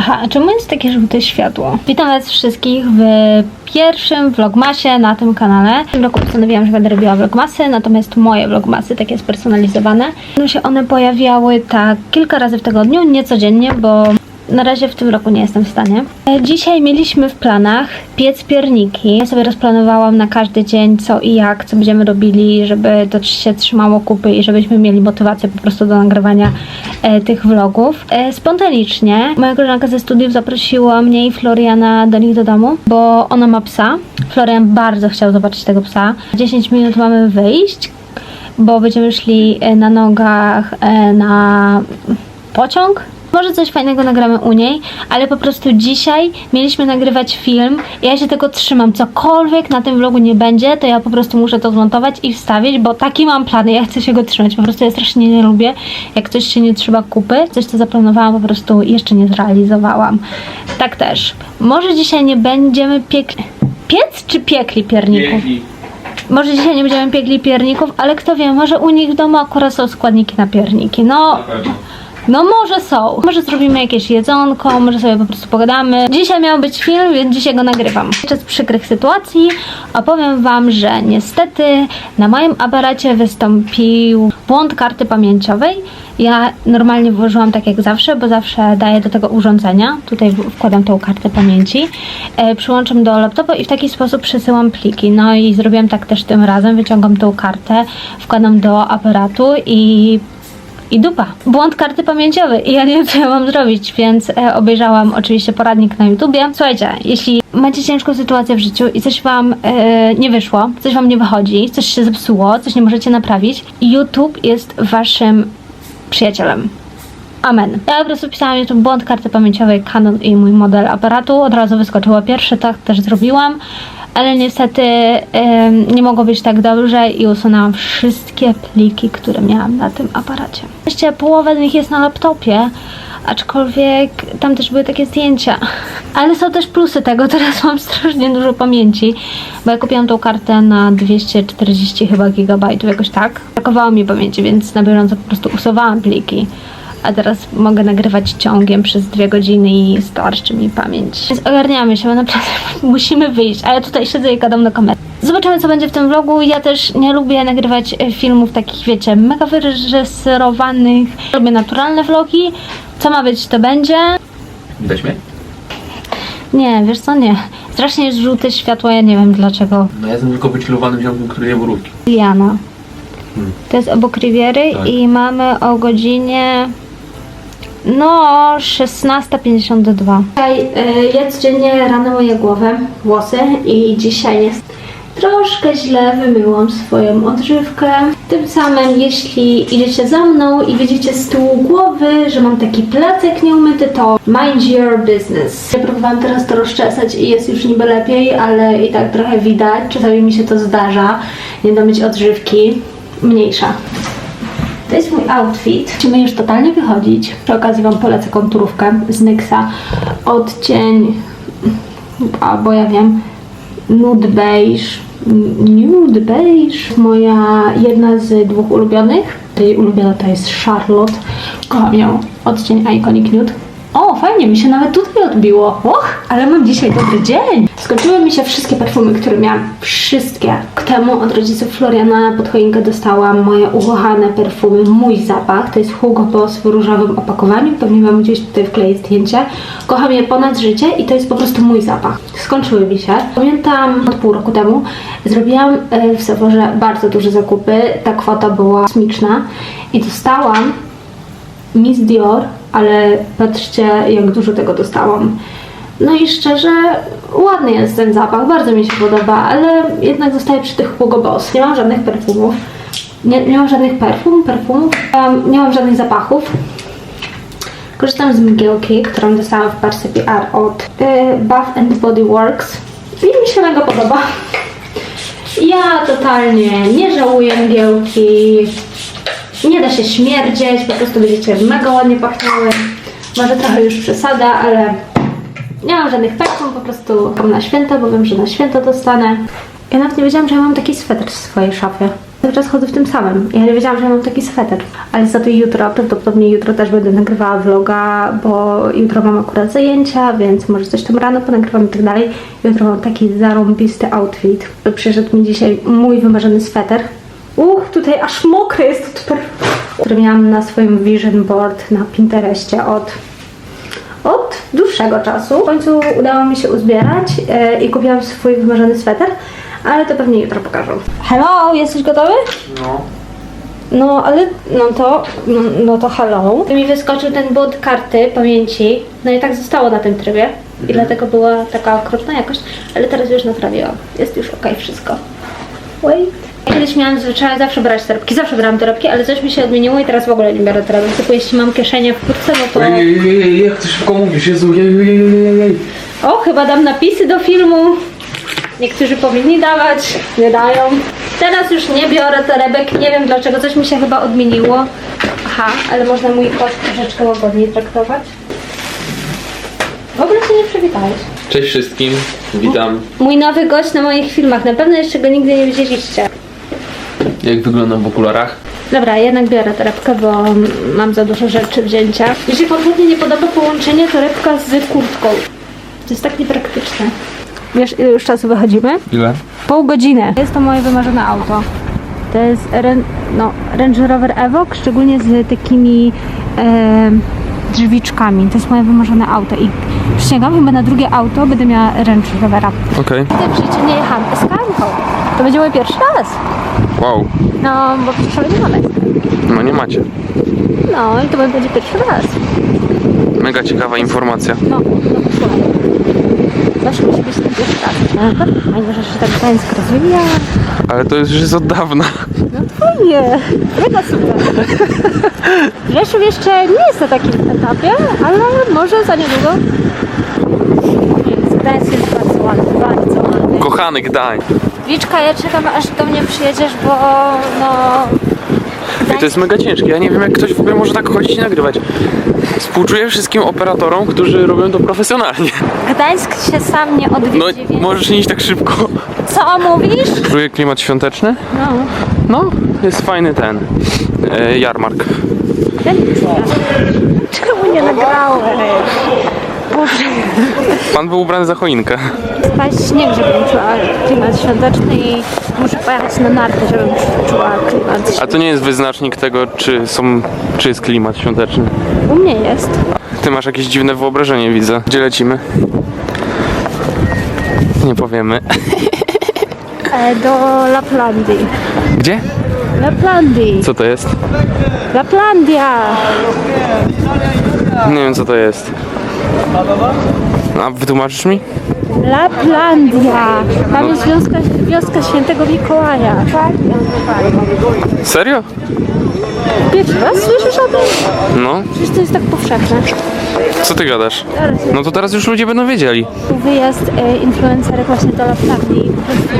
Aha, a czemu jest takie żółte światło? Witam Was wszystkich w pierwszym vlogmasie na tym kanale. W tym roku postanowiłam, że będę robiła vlogmasy, natomiast moje vlogmasy, takie spersonalizowane, będą się one pojawiały tak kilka razy w tygodniu, nie codziennie, bo na razie w tym roku nie jestem w stanie. E, Dzisiaj mieliśmy w planach piec pierniki. Ja sobie rozplanowałam na każdy dzień co i jak, co będziemy robili, żeby to się trzymało kupy i żebyśmy mieli motywację po prostu do nagrywania e, tych vlogów. E, spontanicznie moja koleżanka ze studiów zaprosiła mnie i Floriana do nich do domu, bo ona ma psa. Florian bardzo chciał zobaczyć tego psa. 10 minut mamy wyjść, bo będziemy szli e, na nogach e, na pociąg. Może coś fajnego nagramy u niej, ale po prostu dzisiaj mieliśmy nagrywać film i ja się tego trzymam. Cokolwiek na tym vlogu nie będzie, to ja po prostu muszę to zmontować i wstawić, bo taki mam plany, ja chcę się go trzymać. Po prostu ja strasznie nie lubię, jak coś się nie trzyma kupy. Coś, co zaplanowałam, po prostu jeszcze nie zrealizowałam. Tak też. Może dzisiaj nie będziemy piekli... Piec czy piekli pierników? Piękni. Może dzisiaj nie będziemy piekli pierników, ale kto wie, może u nich w domu akurat są składniki na pierniki. No. No może są. Może zrobimy jakieś jedzonko, może sobie po prostu pogadamy. Dzisiaj miał być film, więc dzisiaj go nagrywam. Z przykrych sytuacji opowiem Wam, że niestety na moim aparacie wystąpił błąd karty pamięciowej. Ja normalnie włożyłam tak jak zawsze, bo zawsze daję do tego urządzenia. Tutaj wkładam tą kartę pamięci. E, przyłączam do laptopa i w taki sposób przesyłam pliki. No i zrobiłam tak też tym razem. Wyciągam tą kartę, wkładam do aparatu i i dupa. Błąd karty pamięciowej i ja nie wiem, co ja mam zrobić, więc e, obejrzałam oczywiście poradnik na YouTubie. Słuchajcie, jeśli macie ciężką sytuację w życiu i coś wam e, nie wyszło, coś wam nie wychodzi, coś się zepsuło, coś nie możecie naprawić, YouTube jest waszym przyjacielem. Amen. Ja po prostu pisałam YouTube błąd karty pamięciowej Canon i mój model aparatu. Od razu wyskoczyło pierwszy, tak też zrobiłam. Ale niestety em, nie mogło być tak dobrze i usunęłam wszystkie pliki, które miałam na tym aparacie. Jeszcze połowa z nich jest na laptopie, aczkolwiek tam też były takie zdjęcia. Ale są też plusy tego, teraz mam strasznie dużo pamięci, bo ja kupiłam tą kartę na 240 chyba gigabajtów, jakoś tak. Brakowało mi pamięci, więc na bieżąco po prostu usuwałam pliki a teraz mogę nagrywać ciągiem przez dwie godziny i starczy mi pamięć. Więc ogarniamy się, bo naprawdę musimy wyjść, a ja tutaj siedzę i gadam do kamery. Zobaczymy, co będzie w tym vlogu. Ja też nie lubię nagrywać e, filmów takich, wiecie, mega wyreżyserowanych. Lubię naturalne vlogi. Co ma być, to będzie. Widać mnie? Nie, wiesz co, nie. Strasznie jest żółte światło, ja nie wiem dlaczego. No ja jestem tylko wychillowanym ziomkiem, który nie borówki. Diana. Hmm. To jest obok Riviery Tak. i mamy o godzinie no 16.52. Dzisiaj y, ja codziennie rano myję głowę, włosy i dzisiaj jest troszkę źle wymyłam swoją odżywkę. Tym samym jeśli idziecie za mną i widzicie z tyłu głowy, że mam taki placek nieumyty, to mind your business. Ja próbowałam teraz to rozczesać i jest już niby lepiej, ale i tak trochę widać. Czasami mi się to zdarza. Nie da mieć odżywki. Mniejsza. To jest mój outfit. Musimy już totalnie wychodzić. Przy okazji Wam polecę konturówkę z NYXa. Odcień, albo ja wiem, nude beige. Nude beige. Moja jedna z dwóch ulubionych. Jej ulubiona to jest Charlotte. Kocham ją. Odcień Iconic Nude. O, fajnie, mi się nawet tutaj odbiło. Och, ale mam dzisiaj dobry dzień. Skończyły mi się wszystkie perfumy, które miałam. Wszystkie. K temu od rodziców Floriana pod choinkę dostałam moje ukochane perfumy. Mój zapach. To jest Hugo Boss w różowym opakowaniu. Pewnie Wam gdzieś tutaj wkleję zdjęcie. Kocham je ponad życie i to jest po prostu mój zapach. Skończyły mi się. Pamiętam od pół roku temu zrobiłam e, w Sephorze bardzo duże zakupy. Ta kwota była kosmiczna i dostałam Miss Dior, ale patrzcie jak dużo tego dostałam. No i szczerze, ładny jest ten zapach, bardzo mi się podoba, ale jednak zostaję przy tych Hugo Boss. Nie mam żadnych perfumów. Nie, nie mam żadnych perfum, perfumów. Um, nie mam żadnych zapachów. Korzystam z mgiełki, którą dostałam w parce PR od y, Bath and Body Works. I mi się mega podoba. Ja totalnie nie żałuję mgiełki. Nie da się śmierdzieć, po prostu będziecie mega ładnie pachniały. Może trochę już przesada, ale nie mam żadnych perfum, po prostu na święta, bo wiem, że na święta dostanę. Ja nawet nie wiedziałam, że ja mam taki sweter w swojej szafie. Cały czas chodzę w tym samym. Ja nie wiedziałam, że ja mam taki sweter. Ale za to jutro, prawdopodobnie jutro też będę nagrywała vloga, bo jutro mam akurat zajęcia, więc może coś tam rano ponagrywam i tak dalej. Jutro mam taki zarąbisty outfit. Przyszedł mi dzisiaj mój wymarzony sweter. Uch, tutaj aż mokry jest to super. Który miałam na swoim vision board na Pinterestie od od dłuższego czasu. W końcu udało mi się uzbierać e, i kupiłam swój wymarzony sweter, ale to pewnie jutro pokażę. Hello, jesteś gotowy? No. No, ale no to, no, no to hello. Mi wyskoczył ten błąd karty pamięci, no i tak zostało na tym trybie. I dlatego była taka okropna jakość, ale teraz już naprawiłam. Jest już okej wszystko. Wait. Ja kiedyś miałam zwyczaj zawsze brać torebki, zawsze brałam torebki, ale coś mi się odmieniło i teraz w ogóle nie biorę torebek. Typu jeśli mam kieszenie w kurtce, no to... Ej, ej, ej, ej, jak ty szybko mówisz, Jezu, jej, jej, jej, jej, jej. O, chyba dam napisy do filmu. Niektórzy powinni dawać, nie dają. Teraz już nie biorę torebek, nie wiem dlaczego, coś mi się chyba odmieniło. Aha, ale można mój kot troszeczkę łagodniej traktować. W ogóle się nie przywitałeś. Cześć wszystkim, witam. Mój nowy gość na moich filmach, na pewno jeszcze go nigdy nie widzieliście. Jak wyglądam w okularach? Dobra, jednak biorę torebkę, bo mam za dużo rzeczy wzięcia. Mi się kompletnie nie podoba połączenie torebka z kurtką. To jest tak niepraktyczne. Wiesz, ile już czasu wychodzimy? Ile? Pół godziny. Jest to moje wymarzone auto. To jest Ren, no, Range Rover Evoque, szczególnie z takimi e, drzwiczkami. To jest moje wymarzone auto i przysięgam, chyba na drugie auto będę miała Range Rovera. Okej. Nigdy w życiu nie jechałam eskanką. To będzie mój pierwszy raz. Wow, No, bo przecież nie mamy. no nie macie. No i to będzie pierwszy raz. Mega ciekawa informacja. No, no posłuchaj. Zawsze musi być ten pierwszy raz. No, fajnie, że się tak Gdańsk rozwija. Ale to już jest od dawna. Fajnie, mega super. Rzeszów jeszcze nie jest na takim etapie, ale może za niedługo. Gdańsk jest bardzo ładny, bardzo ładny. Kochany Gdań. Wiczka, ja czekam aż do mnie przyjedziesz, bo no... I to jest mega ciężkie. Ja nie wiem, jak ktoś w ogóle może tak chodzić i nagrywać. Współczuję wszystkim operatorom, którzy robią to profesjonalnie. Gdańsk się sam nie No, odwiedzi, więc... możesz nie iść tak szybko. Co mówisz? Czuję klimat świąteczny? No, No, jest fajny ten e, jarmark. ten Czemu nie nagrałeś? Pan był ubrany za choinkę. spaść śnieg, żebym czuła klimat świąteczny i muszę pojechać na narty, żebym czuła klimat A to nie jest wyznacznik tego, czy są, czy jest klimat świąteczny. U mnie jest. Ty masz jakieś dziwne wyobrażenie, widzę. Gdzie lecimy? Nie powiemy. E, do Laplandii. Gdzie? Laplandii. Co to jest? Laplandia. Nie wiem, co to jest. A wytłumaczysz mi? Laplandia. Tam jest wioska, wioska świętego Mikołaja. Tak? Serio? Pierwszy raz słyszysz o tym? No, Przecież to jest tak powszechne. co ty gadasz? No to teraz już ludzie będą wiedzieli. Wyjazd e, influencerek właśnie do Laplandii.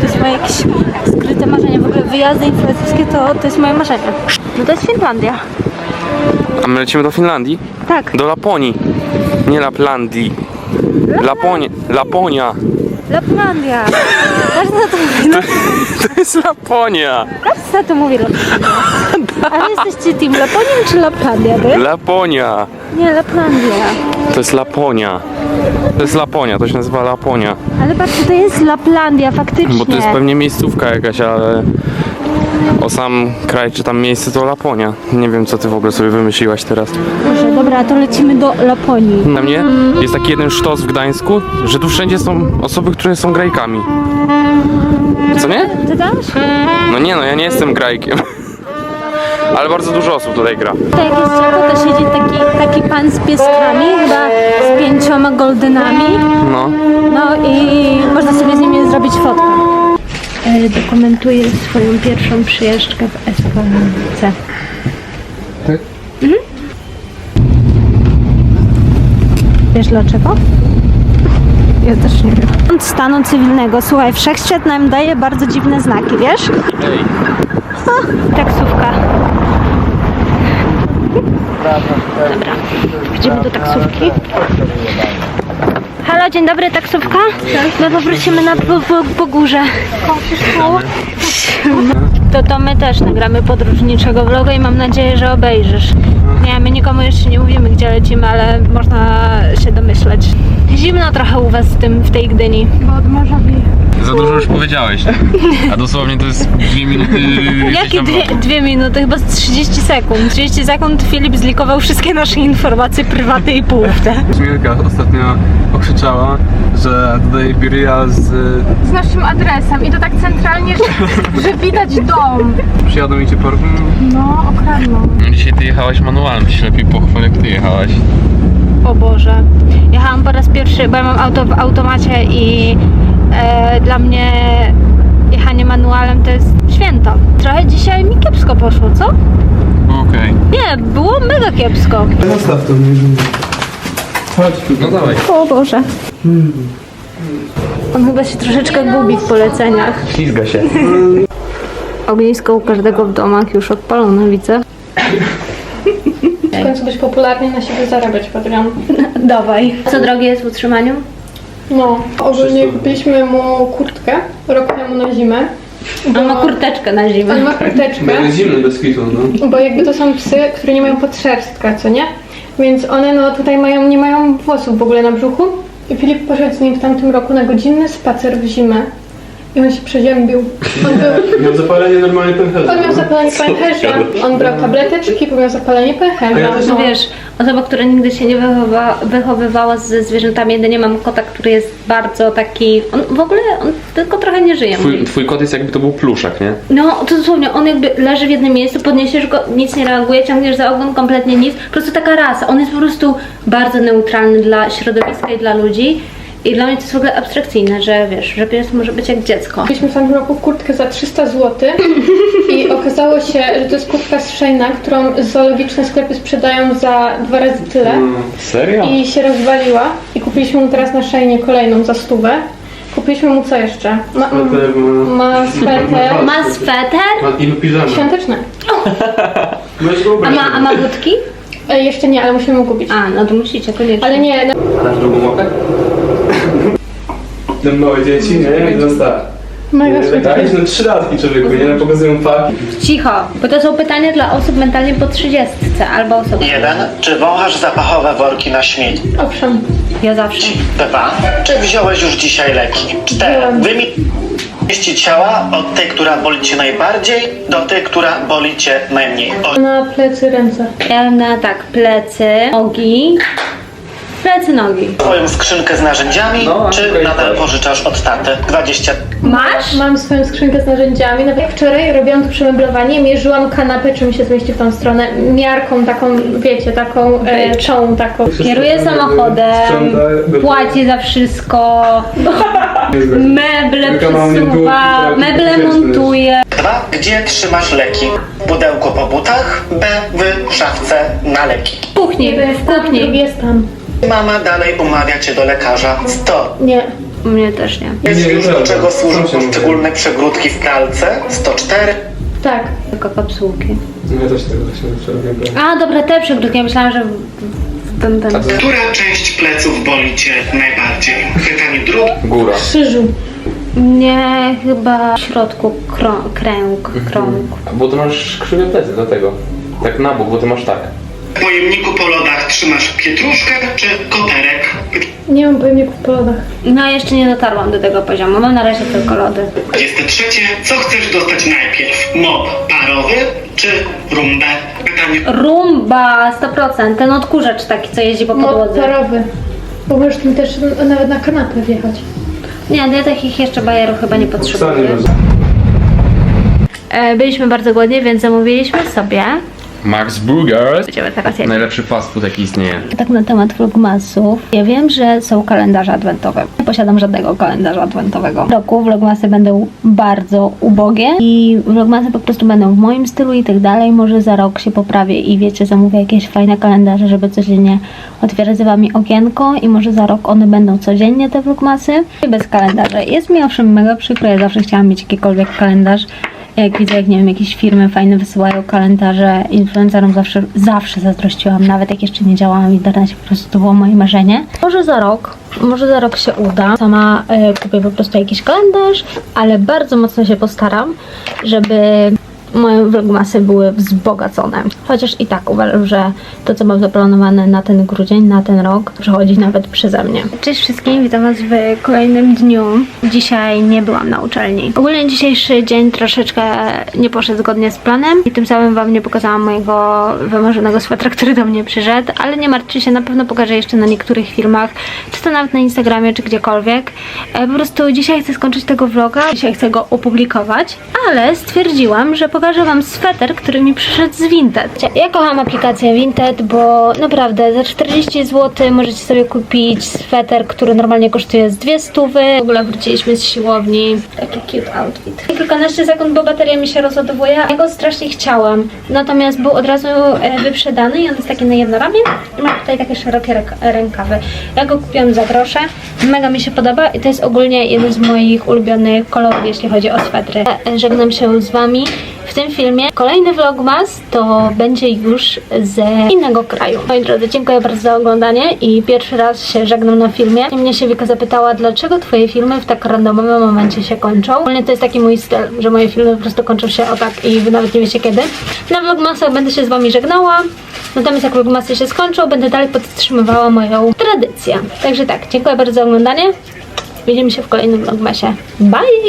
To jest moje jakieś skryte marzenie. W ogóle wyjazdy influencerskie to, to jest moje marzenie. No to jest Finlandia. A my lecimy do Finlandii? Tak. Do Laponii. Nie Laplandii. Laponia. Laponia. Laplandia. Każdy na to mówi. No, To jest Laponia. każdy na to mówi Laplandia. Ale jesteście team Laponią czy Laplandia, ty? Laponia. Nie, Laplandia. To jest Laponia. To jest Laponia, to się nazywa Laponia. Ale patrz, to jest Laplandia, faktycznie. Bo to jest pewnie miejscówka jakaś, ale o sam kraj czy tam miejsce to Laponia. Nie wiem co ty w ogóle sobie wymyśliłaś teraz. Boże, dobra, to lecimy do Laponii. Na mnie jest taki jeden sztos w Gdańsku, że tu wszędzie są osoby, które są grajkami. Co nie? Ty dasz? No nie no, ja nie jestem grajkiem. Ale bardzo dużo osób tutaj gra. Tutaj jak jest ciepło, to siedzi taki, taki pan z pieskami, chyba z pięcioma goldenami. No. No i można sobie z nimi zrobić fotkę. Dokumentuję swoją pierwszą przyjażdżkę w Esperance. Tak? Mhm. Wiesz dlaczego? Ja też nie wiem. Stanu cywilnego. Słuchaj, wszechświat nam daje bardzo dziwne znaki, wiesz? Ej. O, taksówka. Dobra, idziemy do taksówki. Halo, dzień dobry, taksówka? My poprosimy na po, po, po górze. to to my też nagramy podróżniczego vloga i mam nadzieję, że obejrzysz. Nie, my nikomu jeszcze nie mówimy, gdzie lecimy, ale można się domyśleć. Zimno trochę u was w, tym, w tej Gdyni. Bo od morza bije. Za dużo już powiedziałeś. A dosłownie to jest dwie minuty. Jakie dwie, dwie minuty? Chyba z 30 sekund. 30 sekund Filip zlikował wszystkie nasze informacje prywatne i poufne. Milka ostatnio okrzyczała, że tutaj Biria z... Z naszym adresem i to tak centralnie, że, że widać dom. przyjadą i cię porwą. No, okradną. Dzisiaj ty jechałaś manualem, to się lepiej pochwal jak ty jechałaś. O Boże. Jechałam po raz pierwszy, bo ja mam auto w automacie i e, dla mnie jechanie manualem to jest święto. Trochę dzisiaj mi kiepsko poszło, co? Okej. Nie, było mega kiepsko. Zostaw to mnie. Chodź tu. No dawaj. O Boże. On chyba się troszeczkę gubi w poleceniach. Ślizga się. Ognisko u każdego w domach już odpalone, widzę. Końcu być popularny i na siebie zarabiać, Patreon. Dawaj. Co drogie jest w utrzymaniu? No, ogólnie kupiliśmy mu kurtkę rok temu na zimę. On ma kurteczkę na On zimę. ma kurteczkę, Będzie zimny bez kitu, no. bo jakby to są psy, które nie mają podszerstka, co nie? Więc one no tutaj mają, nie mają włosów w ogóle na brzuchu. I Filip poszedł z nim w tamtym roku na godzinny spacer w zimę. I on się przeziębił. On był Miał zapalenie normalnie pęcherza. On miał zapalenie pęcherza, on brał tableteczki, bo miał zapalenie pęcherza. A ja też No wiesz, osoba, która nigdy się nie wychowa, wychowywała ze zwierzętami, jedynie mam kota, który jest bardzo taki. On w ogóle on tylko trochę nie żyje. Twój, twój kot jest jakby to był pluszak, nie? No, to dosłownie, on jakby leży w jednym miejscu, podniesiesz go, nic nie reaguje, ciągniesz za ogon, kompletnie nic. Po prostu taka rasa. On jest po prostu bardzo neutralny dla środowiska i dla ludzi. I dla mnie to jest w ogóle abstrakcyjne, że wiesz, że pies może być jak dziecko. Kupiliśmy w tamtym roku kurtkę za 300 zł i okazało się, że to jest kurtka z Sheina, którą zoologiczne sklepy sprzedają za dwa razy tyle Serio? i się rozwaliła i kupiliśmy mu teraz na Sheinie kolejną za stówę. Kupiliśmy mu co jeszcze? Ma, Sweter ma- ma sweter Ma sweter? Ma i piżamę. Weź go A ubrać. ma, a ma budki? E, jeszcze nie, ale musimy mu kupić. A, no to musicie, koniecznie. Ale nie, no, A dasz drugą łapę? Te małe dzieci, nie? I zostaw. mega Tak, sweter. no trzy latki człowieku, nie? No, Pokazują paki. Cicho, bo to są pytania dla osób mentalnie po 30 albo osób. Jeden. Czy wąchasz zapachowe worki na śmieci? Owszem. Ja zawsze. Dwa. Czy wziąłeś już dzisiaj leki? Cztery. Części ciała od tej, która boli cię najbardziej, do tej, która boli cię najmniej. O, Na plecy, ręce. Ja na tak, plecy, nogi. Plecy, nogi. Twoją skrzynkę z narzędziami, No, czy okej, nadal tak. pożyczasz od taty? 20. Masz? Mam swoją skrzynkę z narzędziami. Nawet wczoraj robiłam to przemeblowanie, mierzyłam kanapę, czy mi się zmieści w tą stronę, miarką taką, wiecie, taką e, czołą taką. Kieruje samochodem, płaci za wszystko, meble Tylko mam przesuwa, meble montuje. Dwa. Gdzie trzymasz leki? Pudełko po butach, B. W szafce na leki. W kuchni, w Drugi kuchni. jest tam. Mama dalej umawia cię do lekarza. 100. Nie. U mnie też nie. Jest Nie, już do czego służą poszczególne przegródki w pralce. 104. Tak. Tylko kapsułki. Ja też tego właśnie brałem. A, dobra, te przegródki. Ja myślałam, że w, w ten, ten. Która część pleców boli cię najbardziej? Pytanie drugie. Góra. Krzyżu. Nie, chyba w środku krą- kręg, krąg. Bo ty masz krzywe plecy, dlatego. Tak na bok, bo ty masz tak. W pojemniku po lodach trzymasz pietruszkę czy koperek? Nie mam pojemników po lodach. No, jeszcze nie dotarłam do tego poziomu. Mam na razie tylko lody. 23. Co chcesz dostać najpierw? Mop parowy czy rumbę? Pytanie Rumba 100%. Ten odkurzacz taki, co jeździ po Mod podłodze. parowy. Bo możesz tym też nawet na kanapę wjechać. Nie, ja takich jeszcze bajerów chyba nie Wcale potrzebuję. E, byliśmy bardzo głodni, więc zamówiliśmy sobie. Max Burgers. Będziemy teraz jeść. Najlepszy fast food jaki istnieje. Tak na temat vlogmasów. Ja wiem, że są kalendarze adwentowe. Nie posiadam żadnego kalendarza adwentowego. W roku vlogmasy będą bardzo ubogie i vlogmasy po prostu będą w moim stylu i tak dalej. Może za rok się poprawię i wiecie, zamówię jakieś fajne kalendarze, żeby codziennie otwierać z wami okienko i może za rok one będą codziennie te vlogmasy. I bez kalendarza. Jest mi owszem mega przykro, ja zawsze chciałam mieć jakikolwiek kalendarz. Jak widzę, jak nie wiem, jakieś firmy fajne wysyłają kalendarze influencerom, zawsze, zawsze zazdrościłam, nawet jak jeszcze nie działałam w internecie, po prostu to było moje marzenie. Może za rok Może za rok się uda. Sama e, kupię po prostu jakiś kalendarz, ale bardzo mocno się postaram, żeby moje vlogmasy były wzbogacone. Chociaż i tak uważam, że to, co mam zaplanowane na ten grudzień, na ten rok, przechodzi nawet przeze mnie. Cześć wszystkim, witam Was w kolejnym dniu. Dzisiaj nie byłam na uczelni. Ogólnie dzisiejszy dzień troszeczkę nie poszedł zgodnie z planem i tym samym Wam nie pokazałam mojego wymarzonego swetra, który do mnie przyszedł, ale nie martwcie się, na pewno pokażę jeszcze na niektórych filmach, czy to nawet na Instagramie, czy gdziekolwiek. E, Po prostu dzisiaj chcę skończyć tego vloga, dzisiaj chcę go opublikować, ale stwierdziłam, że pokażę Wam sweter, który mi przyszedł z Vinted. Ja kocham aplikację Vinted, bo naprawdę za 40 zł możecie sobie kupić sweter, który normalnie kosztuje z dwie stówy. W ogóle wróciliśmy z siłowni. Taki cute outfit. Kilkanaście sekund, bo bateria mi się rozładowuje. Ja go strasznie chciałam. Natomiast był od razu e, wyprzedany i on jest taki na jedno ramię i ma tutaj takie szerokie ręk- rękawy. Ja go kupiłam za grosze. Mega mi się podoba i to jest ogólnie jeden z moich ulubionych kolorów, jeśli chodzi o swetry. E, Żegnam się z Wami w tym filmie. Kolejny vlogmas to będzie już ze innego kraju. Moi drodzy, dziękuję bardzo za oglądanie i pierwszy raz się żegnam na filmie. I mnie się Wika zapytała, dlaczego Twoje filmy w tak randomowym momencie się kończą. Ogólnie to jest taki mój styl, że moje filmy po prostu kończą się o tak i Wy nawet nie wiecie kiedy. Na vlogmasach będę się z Wami żegnała, natomiast jak vlogmasy się skończą, będę dalej podtrzymywała moją tradycję. Także tak, dziękuję bardzo za oglądanie. Widzimy się w kolejnym vlogmasie. Bye!